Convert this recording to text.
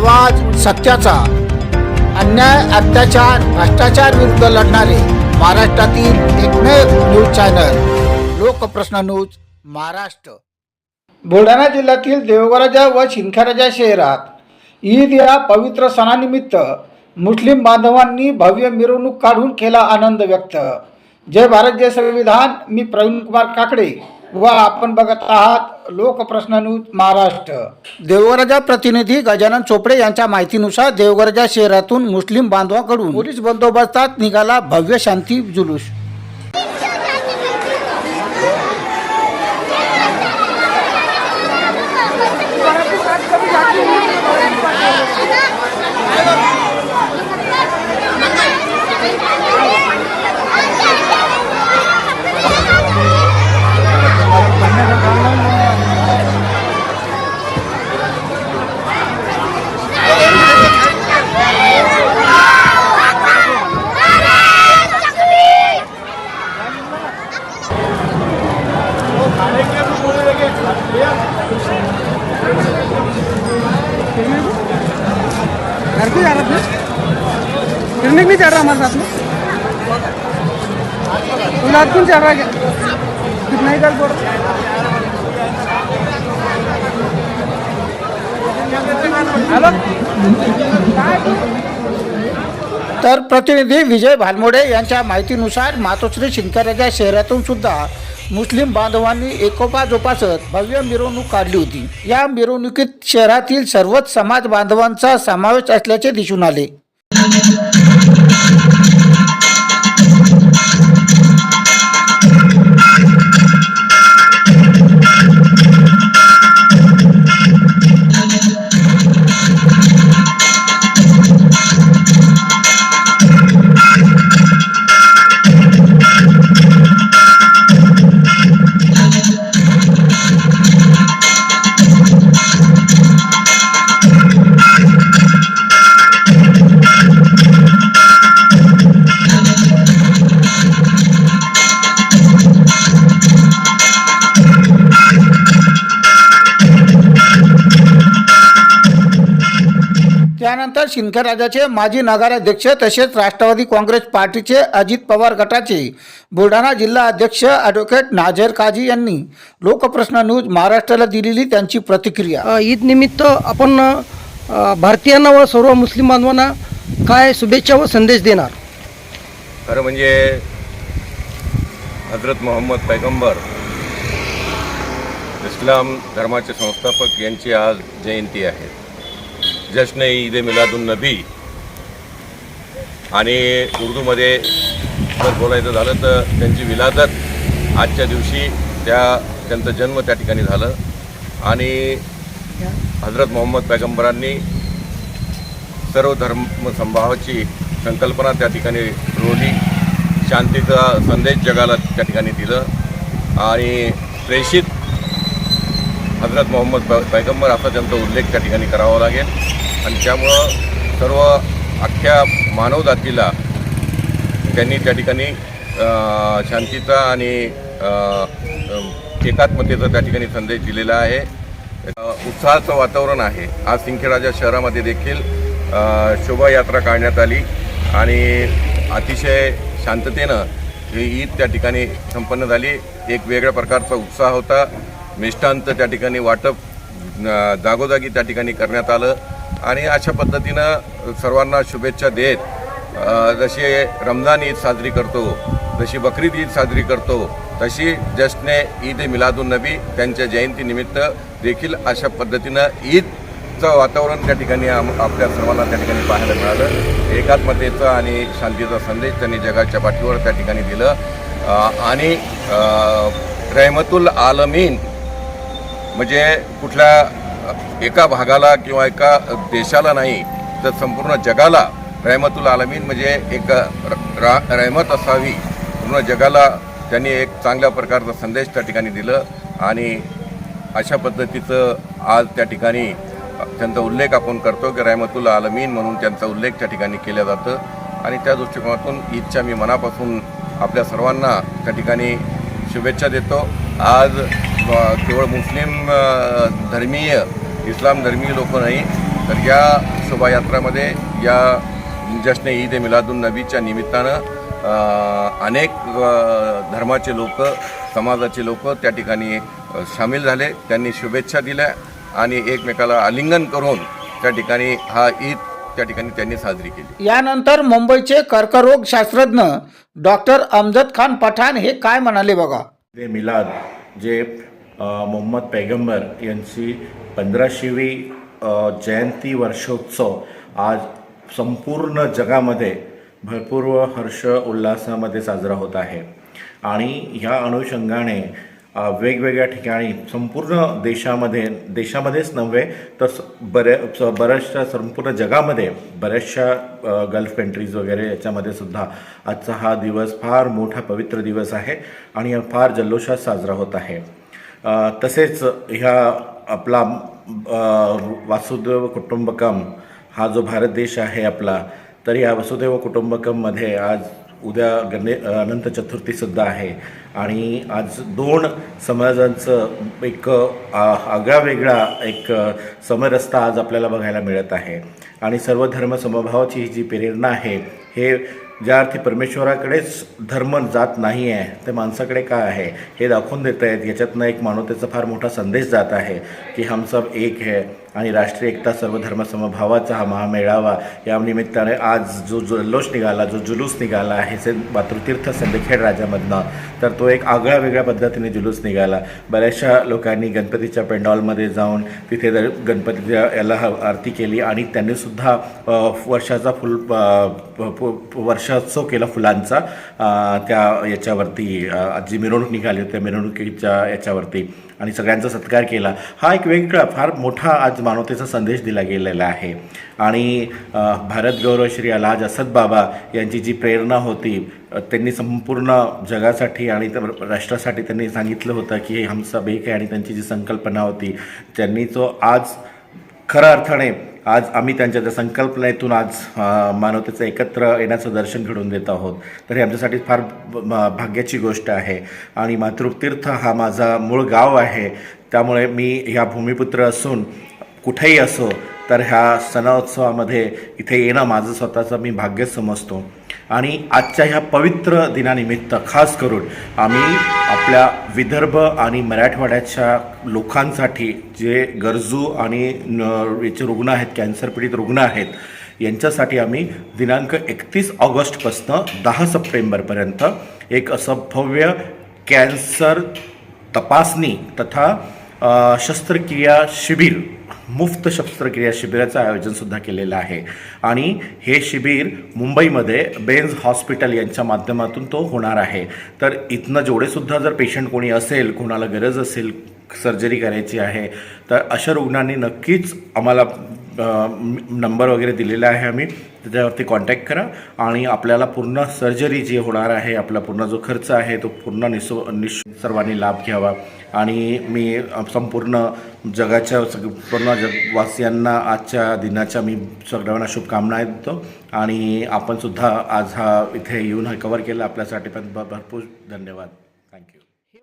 आवाज सत्याचा. अन्याय अत्याचार भ्रष्टाचार विरुद्ध लढणारे महाराष्ट्रातील एकमेव news channel Lokprashna news Maharashtra. Buldhana जिल्ह्यातील देवगराजा व शिंदखेराजा शहरात ईद या पवित्र सणानिमित्त मुस्लिम बांधवांनी भव्य मिरवणूक काढून केला आनंद व्यक्त. जय भारत जय संविधान. मी प्रवीण कुमार काकडे. व आपण बघत आहात लोकप्रश्न न्यूज महाराष्ट्र. देवगराजा प्रतिनिधी गजानन चोपडे यांच्या माहितीनुसार देवगराजा शहरातून मुस्लिम बांधवांकडून पोलीस बंदोबस्तात निघाला भव्य शांती जुलूस. गुलाब क्यों कितना ही तर प्रतिनिधी विजय भालमोडे यांच्या माहितीनुसार मातोश्री शिंदखेराच्या शहरातून सुद्धा मुस्लिम बांधवांनी एकोपा जोपासत भव्य मिरवणूक काढली होती. या मिरवणुकीत शहरातील सर्वच समाज बांधवांचा समावेश असल्याचे दिसून आले. त्यानंतर शिंदखेराजाचे माजी नगराध्यक्ष तसेच राष्ट्रवादी काँग्रेस पार्टीचे अजित पवार गटाचे बुलढाणा जिल्हा अध्यक्ष ॲडव्होकेट नाझर काझी यांनी लोकप्रश्न न्यूज महाराष्ट्राला दिलेली त्यांची प्रतिक्रिया. ईद निमित्त आपण भारतीयांना व सर्व मुस्लिम बांधवांना काय शुभेच्छा व संदेश देणार? खरं म्हणजे हजरत मोहम्मद पैगंबर इस्लाम धर्माचे संस्थापक यांची आज जयंती आहे. जश्न ईद मिलादुन नबी. आणि उर्दूमध्ये जर बोलायचं झालं तर त्यांची विलादत आजच्या दिवशी त्या त्यांचा जन्म त्या ठिकाणी झालं. आणि हजरत मोहम्मद पैगंबरांनी सर्व धर्मसंभावाची संकल्पना त्या ठिकाणी रोवली शांतीचा संदेश जगाला त्या ठिकाणी दिलं. आणि प्रेषित हजरत मोहम्मद पै पैगंबर असा त्यांचा उल्लेख त्या ठिकाणी करावा लागेल. आणि त्यामुळं सर्व अख्ख्या मानवजातीला त्यांनी त्या ठिकाणी शांतीचा आणि एकात्मतेचा त्या ठिकाणी संदेश दिलेला आहे. उत्साहाचं वातावरण आहे. आज सिंखेराजा शहरामध्ये देखील शोभायात्रा काढण्यात आली. आणि अतिशय शांततेनं ही ईद त्या ठिकाणी संपन्न झाली. एक वेगळ्या प्रकारचा उत्साह होता. मिष्टांत त्या ठिकाणी वाटप जागोजागी त्या ठिकाणी करण्यात आलं. आणि अशा पद्धतीनं सर्वांना शुभेच्छा देत जशी रमजान ईद साजरी करतो जशी बकरीद ईद साजरी करतो तशी जश्ने ईद मिलादुन नबी त्यांच्या जयंतीनिमित्त देखील अशा पद्धतीनं ईदचं वातावरण त्या ठिकाणी आम आपल्या सर्वांना त्या ठिकाणी पाहायला मिळालं. एकात्मतेचा आणि शांतीचा संदेश त्यांनी जगाच्या पाठीवर त्या ठिकाणी दिलं. आणि रहमतुल आलमीन म्हणजे कुठल्या एका भागाला किंवा एका देशाला नाही तर संपूर्ण जगाला रहमतुल आलमीन म्हणजे एक र- रा रहमत असावी. पूर्ण जगाला त्यांनी एक चांगल्या प्रकारचा संदेश त्या ठिकाणी दिलं आणि अशा पद्धतीचं आज त्या ठिकाणी त्यांचा उल्लेख आपण करतो की रहमतुल आलमीन म्हणून त्यांचा उल्लेख त्या ठिकाणी केला जातं. आणि त्या दृष्टिकोनातून ईदच्या मी मनापासून आपल्या सर्वांना त्या ठिकाणी शुभेच्छा देतो. आज केवळ मुस्लिम धर्मीय इस्लाम धर्मीय लोक नाही तर या शोभायात्रामध्ये या जश्न ईद ए मिलादुन नबीच्या निमित्तानं अनेक धर्माचे लोक समाजाचे लोक त्या ठिकाणी सामील झाले. त्यांनी शुभेच्छा दिल्या आणि एकमेकाला आलिंगन करून त्या ठिकाणी हा ईद त्या ठिकाणी त्यांनी साजरी केली. यानंतर मुंबईचे कर्करोग शास्त्रज्ञ डॉक्टर अमजद खान पठाण हे काय म्हणाले बघा? मिलाद जे मोहम्मद पैगंबर यांची पंधराशेवी जयंती वर्षोत्सव आज संपूर्ण जगामध्ये भरपूर हर्ष उल्हासामध्ये साजरा होत आहे. आणि ह्या अनुषंगाने वेगवेगळ्या ठिकाणी संपूर्ण देशामध्ये देशामध्येच नव्हे तर बऱ्या स- बऱ्याचशा संपूर्ण जगामध्ये बऱ्याचशा गल्फ कंट्रीज वगैरे याच्यामध्ये सुद्धा आजचा हा दिवस फार मोठा पवित्र दिवस आहे आणि फार जल्लोषात साजरा होत आहे. तसेच ह्या आपला वासुदेव कुटुंबकम हा जो भारत देश आहे आपला तर या वसुदेव कुटुंबकममध्ये आज उद्या गणे अनंत चतुर्थीसुद्धा आहे. आणि आज दोन समाजांचं एक आगळा वेगळा एक समरस्ता आज आपल्याला बघायला मिळत आहे. आणि सर्व धर्म समभावाची ही जी प्रेरणा आहे हे ज्या अर्थी परमेश्वराकडेच धर्म जात नाही आहे ते माणसाकडे काय आहे हे दाखवून देत आहेत याच्यातनं एक मानवतेचा फार मोठा संदेश जात आहे की हम सब एक है. आणि राष्ट्रीय एकता सर्व समभावाचा हा महामेळावा या निमित्ताने आज जो जल्लोष निघाला जो जुलूस निघाला आहे से मातृतीर्थ सिंदखेड राजामधनं तर तो एक आगळ्या वेगळ्या पद्धतीने जुलूस निघाला. बऱ्याचशा लोकांनी गणपतीच्या पेंडॉलमध्ये जाऊन तिथे जर गणपतीच्या याला आरती केली आणि त्यांनीसुद्धा वर्षाचा फुल अ, वर्षोत्सव केला फुलांचा. त्या याच्यावरती जी मिरवणूक निघाली होती त्या मिरवणुकीच्या याच्यावरती. आणि सगळ्यांचा सत्कार केला. हा एक वेगळा फार मोठा आज मानवतेचा संदेश दिला गेलेला आहे. आणि भारत गौरव श्री अलहाज असद बाबा यांची जी प्रेरणा होती त्यांनी संपूर्ण जगासाठी आणि राष्ट्रासाठी त्यांनी सांगितलं होतं की हम सब एक आहे आणि त्यांची जी संकल्पना होती त्यांनी तो आज खऱ्या अर्थाने आज आम्ही त्यांच्या त्या संकल्पनेतून आज मानवतेचं एकत्र येण्याचं दर्शन घडून देत आहोत. तर हे आमच्यासाठी फार म- भाग्याची गोष्ट आहे. आणि मातृतीर्थ हा माझा मूळ गाव आहे. त्यामुळे मी ह्या भूमिपुत्र असून कुठेही असो तर ह्या सणोत्सवामध्ये इथे येणं माझं स्वतःचं मी भाग्य समजतो. आणि आजच्या ह्या पवित्र दिनानिमित्त खास करून आम्ही आपल्या विदर्भ आणि मराठवाड्याच्या लोकांसाठी जे गरजू आणि न- याचे रुग्ण आहेत कॅन्सर पीडित रुग्ण आहेत यांच्यासाठी आम्ही दिनांक एकतीस ऑगस्टपासनं दहा सप्टेंबरपर्यंत एक असं भव्य कॅन्सर तपासणी तथा शस्त्रक्रिया शिबिर मुफ्त शस्त्रक्रिया शिबिराचं आयोजनसुद्धा केलेलं आहे. आणि हे शिबिर मुंबईमध्ये बेन्स हॉस्पिटल यांच्या माध्यमातून तो होणार आहे. तर इथनं जेवढेसुद्धा जर पेशंट कोणी असेल कोणाला गरज असेल सर्जरी करायची आहे. तर अशा रुग्णांनी नक्कीच आम्हाला नंबर वगैरे दिलेला आहे आम्ही. त्याच्यावरती कॉन्टॅक्ट करा. आणि आपल्याला पूर्ण सर्जरी जी होणार आहे आपला पूर्ण जो खर्च आहे तो पूर्ण निसो निश सर्वांनी लाभ घ्यावा. आणि मी संपूर्ण जगाच्या सग पूर्ण जगवासियांना आजच्या दिनाच्या मी सगळ्यांना शुभकामना देतो. आणि आपणसुद्धा आज हा इथे येऊन हा कवर केला. आपल्यासाठी पण भरपूर धन्यवाद.